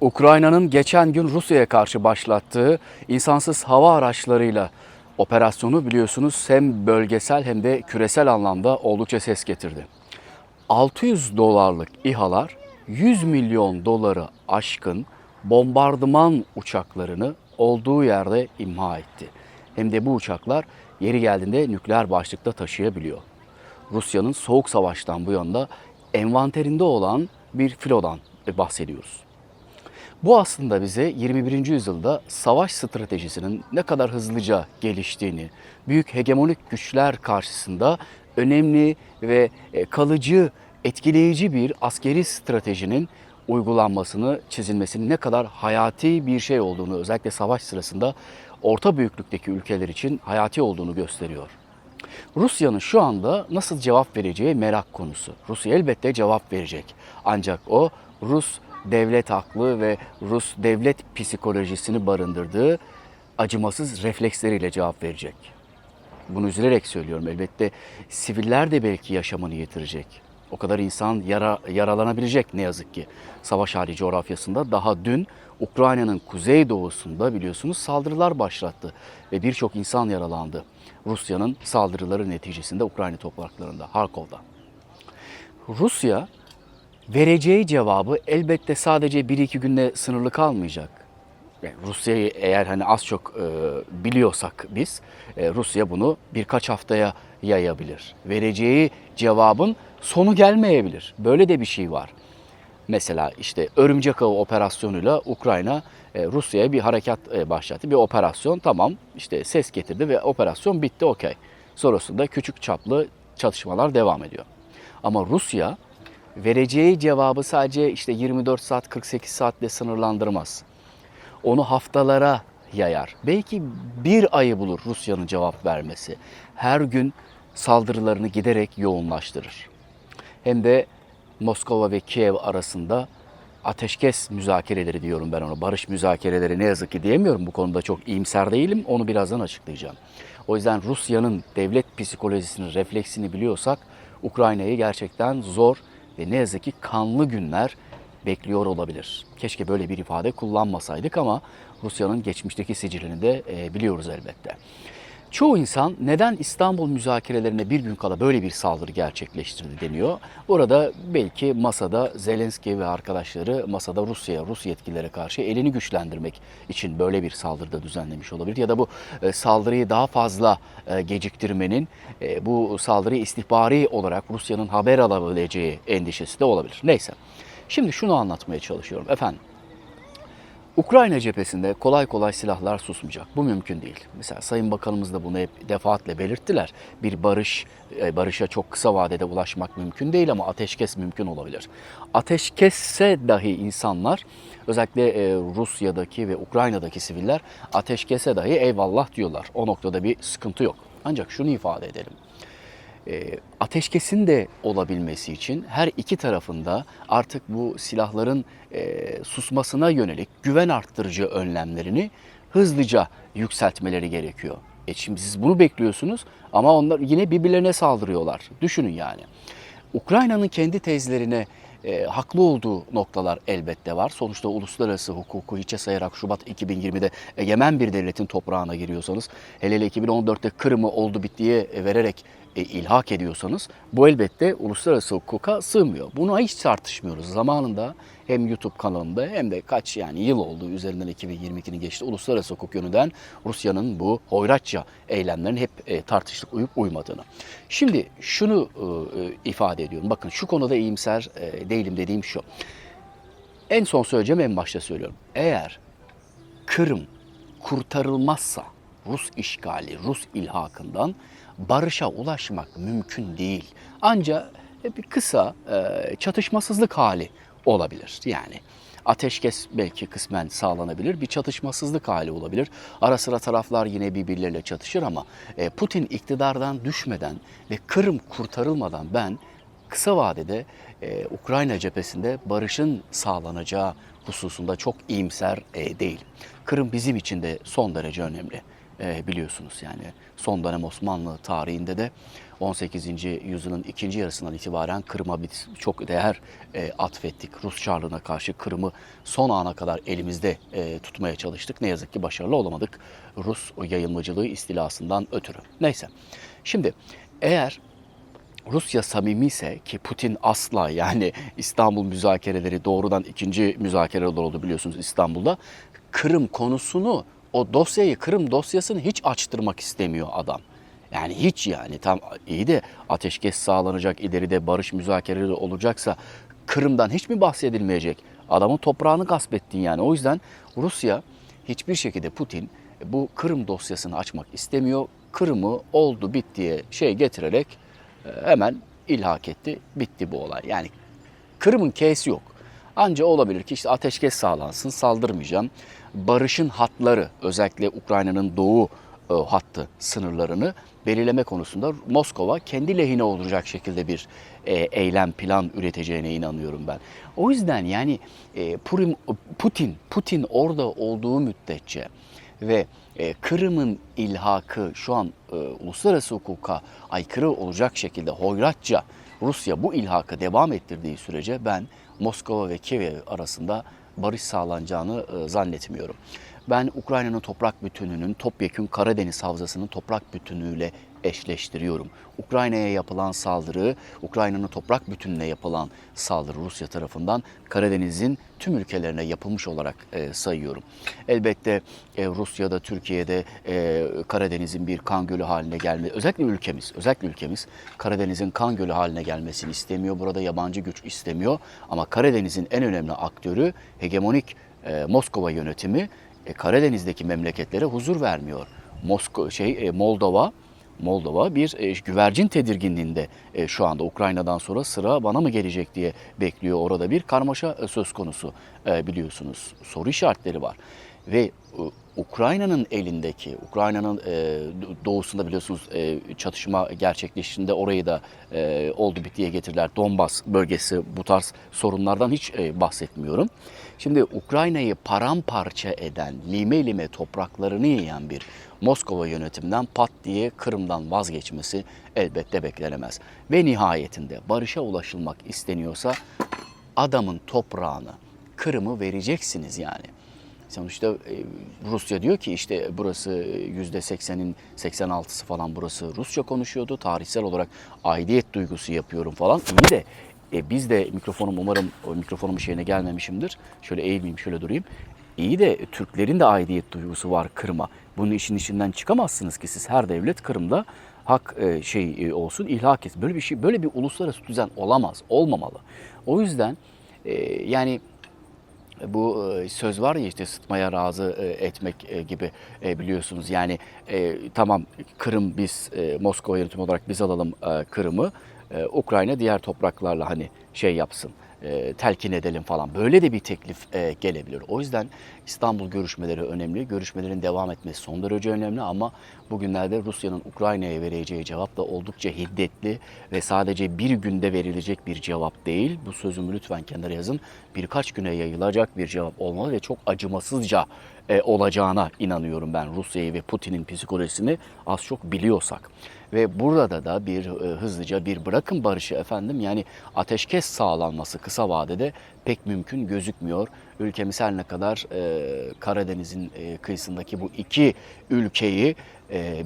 Ukrayna'nın geçen gün Rusya'ya karşı başlattığı insansız hava araçlarıyla operasyonu biliyorsunuz hem bölgesel hem de küresel anlamda oldukça ses getirdi. 600 dolarlık İHA'lar 100 milyon doları aşkın bombardıman uçaklarını olduğu yerde imha etti. Hem de bu uçaklar yeri geldiğinde nükleer başlıkta taşıyabiliyor. Rusya'nın soğuk savaştan bu yana envanterinde olan bir filodan bahsediyoruz. Bu aslında bize 21. yüzyılda savaş stratejisinin ne kadar hızlıca geliştiğini, büyük hegemonik güçler karşısında önemli ve e, kalıcı, etkileyici bir askeri stratejinin uygulanmasını, çizilmesinin ne kadar hayati bir şey olduğunu, özellikle savaş sırasında orta büyüklükteki ülkeler için hayati olduğunu gösteriyor. Rusya'nın şu anda nasıl cevap vereceği merak konusu. Rusya elbette cevap verecek. Ancak o Rus devlet aklı ve Rus devlet psikolojisini barındırdığı acımasız refleksleriyle cevap verecek. Bunu üzülerek söylüyorum. Elbette siviller de belki yaşamını yitirecek. O kadar insan yara, yaralanabilecek ne yazık ki. Savaş hali coğrafyasında daha dün Ukrayna'nın kuzeydoğusunda biliyorsunuz saldırılar başlattı ve birçok insan yaralandı. Rusya'nın saldırıları neticesinde Ukrayna topraklarında, Harkov'da. Rusya vereceği cevabı elbette sadece 1-2 günde sınırlı kalmayacak. Yani Rusya'yı eğer hani az çok e, biliyorsak biz, e, Rusya bunu birkaç haftaya yayabilir. Vereceği cevabın sonu gelmeyebilir. Böyle de bir şey var. Mesela işte Örümcek Ağı operasyonuyla Ukrayna e, Rusya'ya bir harekat e, başlattı. Bir operasyon tamam işte ses getirdi ve operasyon bitti okey. Sonrasında küçük çaplı çatışmalar devam ediyor. Ama Rusya vereceği cevabı sadece işte 24 saat 48 saatle sınırlandırmaz. Onu haftalara yayar. Belki bir ayı bulur Rusya'nın cevap vermesi. Her gün saldırılarını giderek yoğunlaştırır. Hem de Moskova ve Kiev arasında ateşkes müzakereleri diyorum ben ona. Barış müzakereleri ne yazık ki diyemiyorum. Bu konuda çok iyimser değilim. Onu birazdan açıklayacağım. O yüzden Rusya'nın devlet psikolojisini, refleksini biliyorsak Ukrayna'yı gerçekten zor ve ne yazık ki kanlı günler bekliyor olabilir. Keşke böyle bir ifade kullanmasaydık ama Rusya'nın geçmişteki sicilini de e, biliyoruz elbette. Çoğu insan neden İstanbul müzakerelerine bir gün kala böyle bir saldırı gerçekleştirdi deniyor. Burada belki masada Zelenski ve arkadaşları masada Rusya'ya, Rus yetkililere karşı elini güçlendirmek için böyle bir saldırıda düzenlemiş olabilir. Ya da bu e, saldırıyı daha fazla e, geciktirmenin e, bu saldırıyı istihbari olarak Rusya'nın haber alabileceği endişesi de olabilir. Neyse. Şimdi şunu anlatmaya çalışıyorum. Efendim Ukrayna cephesinde kolay kolay silahlar susmayacak. Bu mümkün değil. Mesela Sayın Bakanımız da bunu hep defaatle belirttiler. Bir barış, e, barışa çok kısa vadede ulaşmak mümkün değil ama ateşkes mümkün olabilir. Ateşkesse dahi insanlar, özellikle e, Rusya'daki ve Ukrayna'daki siviller ateşkese dahi eyvallah diyorlar. O noktada bir sıkıntı yok. Ancak şunu ifade edelim e, ateşkesin de olabilmesi için her iki tarafında artık bu silahların e, susmasına yönelik güven arttırıcı önlemlerini hızlıca yükseltmeleri gerekiyor. E şimdi siz bunu bekliyorsunuz ama onlar yine birbirlerine saldırıyorlar. Düşünün yani. Ukrayna'nın kendi tezlerine e, haklı olduğu noktalar elbette var. Sonuçta uluslararası hukuku hiçe sayarak Şubat 2020'de egemen bir devletin toprağına giriyorsanız, hele hele 2014'te Kırım'ı oldu bittiye vererek e, ilhak ediyorsanız bu elbette uluslararası hukuka sığmıyor. Bunu hiç tartışmıyoruz. Zamanında hem YouTube kanalımda hem de kaç yani yıl oldu üzerinden 2022'nin geçti. Uluslararası hukuk yönünden Rusya'nın bu hoyratça eylemlerin hep e, tartıştık uyup uymadığını. Şimdi şunu e, e, ifade ediyorum. Bakın şu konuda iyimser e, değilim dediğim şu. En son söyleyeceğim en başta söylüyorum. Eğer Kırım kurtarılmazsa Rus işgali, Rus ilhakından barışa ulaşmak mümkün değil. Ancak bir kısa çatışmasızlık hali olabilir. Yani ateşkes belki kısmen sağlanabilir, bir çatışmasızlık hali olabilir. Ara sıra taraflar yine birbirleriyle çatışır ama e, Putin iktidardan düşmeden ve Kırım kurtarılmadan ben kısa vadede e, Ukrayna cephesinde barışın sağlanacağı hususunda çok iyimser e, değil. Kırım bizim için de son derece önemli. E, biliyorsunuz. Yani son dönem Osmanlı tarihinde de 18. yüzyılın ikinci yarısından itibaren Kırım'a çok değer e, atfettik. Rus Çarlığı'na karşı Kırım'ı son ana kadar elimizde e, tutmaya çalıştık. Ne yazık ki başarılı olamadık Rus yayılmacılığı istilasından ötürü. Neyse şimdi eğer Rusya samimi ise ki Putin asla yani İstanbul müzakereleri doğrudan ikinci müzakereler oldu biliyorsunuz İstanbul'da. Kırım konusunu o dosyayı Kırım dosyasını hiç açtırmak istemiyor adam. Yani hiç yani tam iyi de ateşkes sağlanacak ileride barış müzakereleri olacaksa Kırım'dan hiç mi bahsedilmeyecek? Adamın toprağını gasp ettin yani. O yüzden Rusya hiçbir şekilde Putin bu Kırım dosyasını açmak istemiyor. Kırım'ı oldu bittiye şey getirerek e, hemen ilhak etti. Bitti bu olay. Yani Kırım'ın K'si yok. Anca olabilir ki işte ateşkes sağlansın, saldırmayacağım. Barışın hatları, özellikle Ukrayna'nın doğu e, hattı sınırlarını belirleme konusunda Moskova kendi lehine olacak şekilde bir e, eylem plan üreteceğine inanıyorum ben. O yüzden yani e, Putin Putin orada olduğu müddetçe ve Kırım'ın ilhakı şu an uluslararası hukuka aykırı olacak şekilde hoyratça Rusya bu ilhakı devam ettirdiği sürece ben Moskova ve Kiev arasında barış sağlanacağını e, zannetmiyorum. Ben Ukrayna'nın toprak bütününün topyekün Karadeniz Havzası'nın toprak bütünüyle eşleştiriyorum. Ukrayna'ya yapılan saldırı, Ukrayna'nın toprak bütününe yapılan saldırı Rusya tarafından Karadeniz'in tüm ülkelerine yapılmış olarak e, sayıyorum. Elbette e, Rusya'da, Türkiye'de e, Karadeniz'in bir kan gölü haline gelme, özellikle ülkemiz, özellikle ülkemiz Karadeniz'in kan gölü haline gelmesini istemiyor. Burada yabancı güç istemiyor. Ama Karadeniz'in en önemli aktörü hegemonik e, Moskova yönetimi e, Karadeniz'deki memleketlere huzur vermiyor. Moskova şey e, Moldova Moldova bir e, güvercin tedirginliğinde e, şu anda Ukrayna'dan sonra sıra bana mı gelecek diye bekliyor. Orada bir karmaşa e, söz konusu e, biliyorsunuz. Soru işaretleri var. Ve e, Ukrayna'nın elindeki, Ukrayna'nın e, doğusunda biliyorsunuz e, çatışma gerçekleştiğinde orayı da e, oldu bittiye getirdiler. Donbas bölgesi bu tarz sorunlardan hiç e, bahsetmiyorum. Şimdi Ukrayna'yı paramparça eden, lime lime topraklarını yiyen bir Moskova yönetiminden pat diye Kırım'dan vazgeçmesi elbette beklenemez. Ve nihayetinde barışa ulaşılmak isteniyorsa adamın toprağını, Kırım'ı vereceksiniz yani. Sonuçta e, Rusya diyor ki işte burası yüzde 80'in 86'sı falan burası Rusça konuşuyordu. Tarihsel olarak aidiyet duygusu yapıyorum falan. İyi de e, biz de mikrofonum umarım o mikrofonumun şeyine gelmemişimdir. Şöyle eğilmeyeyim şöyle durayım. İyi de Türklerin de aidiyet duygusu var Kırım'a. Bunun işin içinden çıkamazsınız ki siz her devlet Kırım'da hak e, şey e, olsun ilhak etsin. Böyle bir şey böyle bir uluslararası düzen olamaz, olmamalı. O yüzden e, yani bu e, söz var ya işte sıtmaya razı e, etmek e, gibi biliyorsunuz. Yani tamam Kırım biz Moskova yönetimi olarak biz alalım Kırım'ı. Ukrayna diğer topraklarla hani şey yapsın e, telkin edelim falan. Böyle de bir teklif e, gelebilir. O yüzden İstanbul görüşmeleri önemli. Görüşmelerin devam etmesi son derece önemli ama bugünlerde Rusya'nın Ukrayna'ya vereceği cevap da oldukça hiddetli ve sadece bir günde verilecek bir cevap değil. Bu sözümü lütfen kenara yazın. Birkaç güne yayılacak bir cevap olmalı ve çok acımasızca e, olacağına inanıyorum ben Rusya'yı ve Putin'in psikolojisini az çok biliyorsak. Ve burada da bir e, hızlıca bir bırakın barışı efendim yani ateşkes sağlanması kısa vadede pek mümkün gözükmüyor. Ülkemiz her ne kadar e, Karadeniz'in e, kıyısındaki bu iki ülkeyi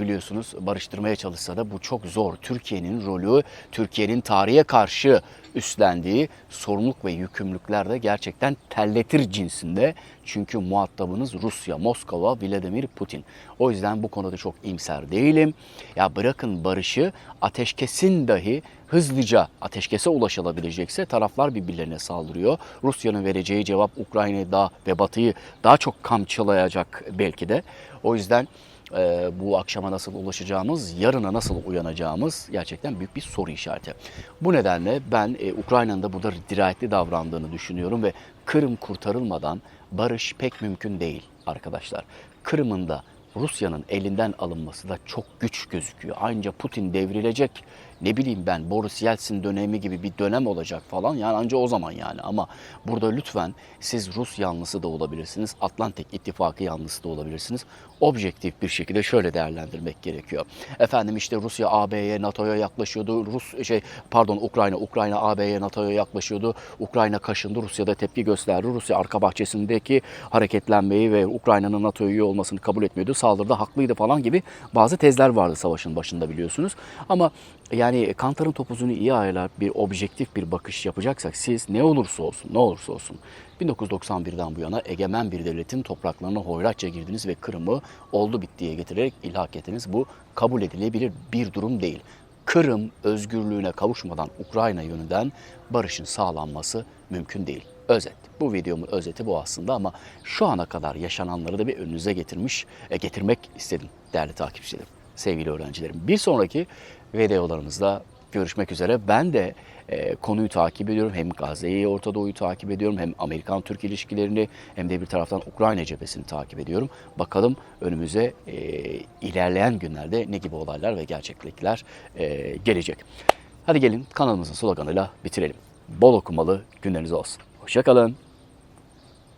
biliyorsunuz barıştırmaya çalışsa da bu çok zor. Türkiye'nin rolü, Türkiye'nin tarihe karşı üstlendiği sorumluluk ve yükümlülükler de gerçekten telletir cinsinde. Çünkü muhatabınız Rusya, Moskova, Vladimir Putin. O yüzden bu konuda çok imser değilim. Ya bırakın barışı, ateşkesin dahi hızlıca ateşkese ulaşılabilecekse taraflar birbirlerine saldırıyor. Rusya'nın vereceği cevap Ukrayna'yı daha ve Batı'yı daha çok kamçılayacak belki de. O yüzden e, bu akşama nasıl ulaşacağımız, yarına nasıl uyanacağımız gerçekten büyük bir soru işareti. Bu nedenle ben e, Ukrayna'nın da burada dirayetli davrandığını düşünüyorum ve Kırım kurtarılmadan barış pek mümkün değil arkadaşlar. Kırım'ın da Rusya'nın elinden alınması da çok güç gözüküyor. Ancak Putin devrilecek ne bileyim ben Boris Yeltsin dönemi gibi bir dönem olacak falan yani anca o zaman yani ama burada lütfen siz Rus yanlısı da olabilirsiniz, Atlantik İttifakı yanlısı da olabilirsiniz. Objektif bir şekilde şöyle değerlendirmek gerekiyor. Efendim işte Rusya AB'ye, NATO'ya yaklaşıyordu. Rus şey pardon Ukrayna, Ukrayna AB'ye, NATO'ya yaklaşıyordu. Ukrayna kaşındı, Rusya da tepki gösterdi. Rusya arka bahçesindeki hareketlenmeyi ve Ukrayna'nın NATO üye olmasını kabul etmiyordu. Saldırıda haklıydı falan gibi bazı tezler vardı savaşın başında biliyorsunuz. Ama yani Kantar'ın topuzunu iyi ayarlar bir objektif bir bakış yapacaksak siz ne olursa olsun, ne olursa olsun 1991'den bu yana egemen bir devletin topraklarına hoyratça girdiniz ve Kırım'ı oldu bittiye getirerek ilhak ettiniz. Bu kabul edilebilir bir durum değil. Kırım özgürlüğüne kavuşmadan Ukrayna yönünden barışın sağlanması mümkün değil. Özet. Bu videomun özeti bu aslında ama şu ana kadar yaşananları da bir önünüze getirmiş, e, getirmek istedim değerli takipçilerim, sevgili öğrencilerim. Bir sonraki videolarımızda görüşmek üzere. Ben de e, konuyu takip ediyorum. Hem Gazze'yi, Orta Doğu'yu takip ediyorum. Hem Amerikan-Türk ilişkilerini hem de bir taraftan Ukrayna cephesini takip ediyorum. Bakalım önümüze e, ilerleyen günlerde ne gibi olaylar ve gerçeklikler e, gelecek. Hadi gelin kanalımızın sloganıyla bitirelim. Bol okumalı günleriniz olsun. Hoşçakalın.